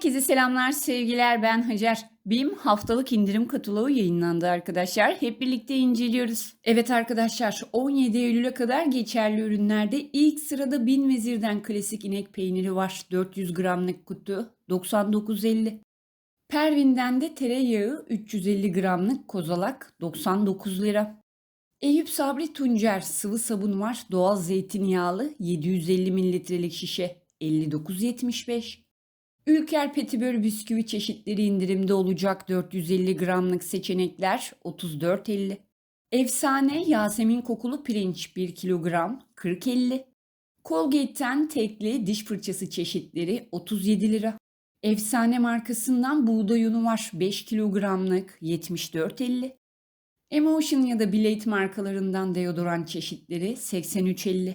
Herkese selamlar, sevgiler. Ben Hacer. BİM haftalık indirim kataloğu yayınlandı arkadaşlar. Hep birlikte inceliyoruz. Evet arkadaşlar, 17 Eylül'e kadar geçerli ürünlerde ilk sırada Bin Vezir'den klasik inek peyniri var. 400 gramlık kutu 99.50. Pervin'den de tereyağı 350 gramlık kozalak 99 lira. Eyüp Sabri Tuncer sıvı sabun var. Doğal zeytinyağlı 750 mililitrelik şişe 59.75. Ülker Petibör bisküvi çeşitleri indirimde olacak 450 gramlık seçenekler 34.50. Efsane Yasemin kokulu pirinç 1 kilogram 40.50. Colgate'ten tekli diş fırçası çeşitleri 37 lira. Efsane markasından buğday unu var 5 kilogramlık 74.50. Emotion ya da Blade markalarından deodorant çeşitleri 83.50.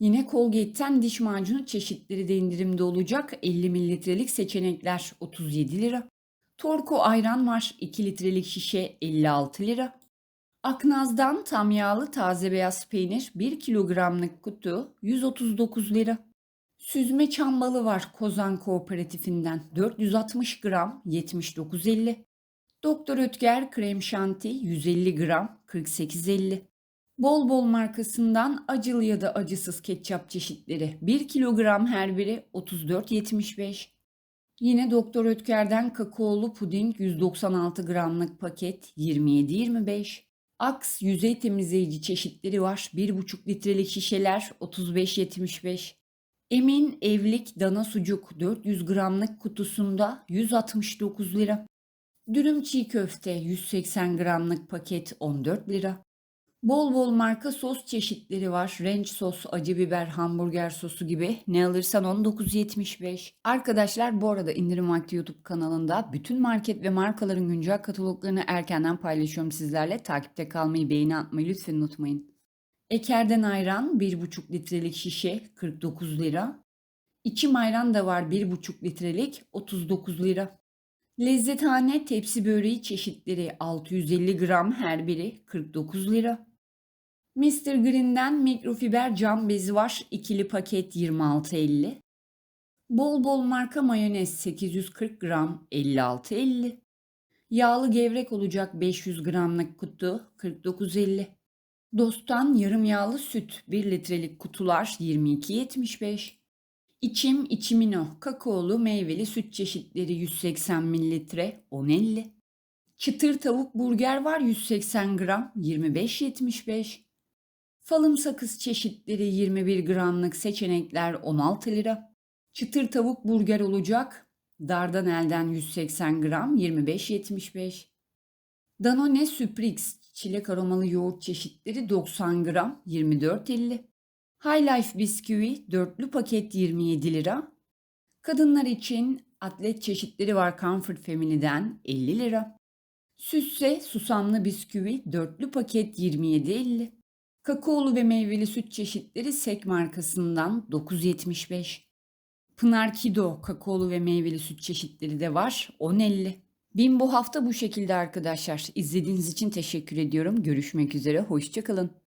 Yine Colgate'ten diş macunu çeşitleri de indirimde olacak 50 mililitrelik seçenekler 37 lira. Torko ayran var 2 litrelik şişe 56 lira. Aknaz'dan tam yağlı taze beyaz peynir 1 kilogramlık kutu 139 lira. Süzme çam balı var Kozan Kooperatifinden 460 gram 79.50. Doktor Ötker krem şanti 150 gram 48.50. Bol bol markasından acılı ya da acısız ketçap çeşitleri 1 kilogram her biri 34.75. Yine Doktor Ötker'den kakaolu puding 196 gramlık paket 27.25. Axe yüzey temizleyici çeşitleri var. 1,5 litrelik şişeler 35.75. Emin evlik dana sucuk 400 gramlık kutusunda 169 lira. Dürüm çiğ köfte 180 gramlık paket 14 lira. Bol bol marka sos çeşitleri var. Ranch sos, acı biber, hamburger sosu gibi. Ne alırsan 19.75. Arkadaşlar bu arada indirim vakti YouTube kanalında bütün market ve markaların güncel kataloglarını erkenden paylaşıyorum sizlerle. Takipte kalmayı, beğeni atmayı lütfen unutmayın. Eker'den ayran 1,5 litrelik şişe 49 lira. İçim ayran da var 1,5 litrelik 39 lira. Lezzethane tepsi böreği çeşitleri 650 gram her biri 49 lira. Mr. Green'den mikrofiber cam bezi var. ikili paket 26.50. Bol bol marka mayonez 840 gram 56.50. Yağlı gevrek olacak 500 gramlık kutu 49.50. Dosttan yarım yağlı süt 1 litrelik kutular 22.75. İçim içimino kakaolu meyveli süt çeşitleri 180 mililitre 10.50. Çıtır tavuk burger var 180 gram 25.75. Falım sakız çeşitleri 21 gramlık seçenekler 16 lira. Çıtır tavuk burger olacak. Dardan elden 180 gram 25.75. Danone Suprix çilek aromalı yoğurt çeşitleri 90 gram 24.50. High Life bisküvi dörtlü paket 27 lira. Kadınlar için atlet çeşitleri var Comfort Family'den 50 lira. Süsse susamlı bisküvi dörtlü paket 27.50. Kakaolu ve meyveli süt çeşitleri Sek markasından 9.75. Pınar Kido kakaolu ve meyveli süt çeşitleri de var 10.50. Bin bu hafta bu şekilde arkadaşlar. İzlediğiniz için teşekkür ediyorum. Görüşmek üzere. Hoşçakalın.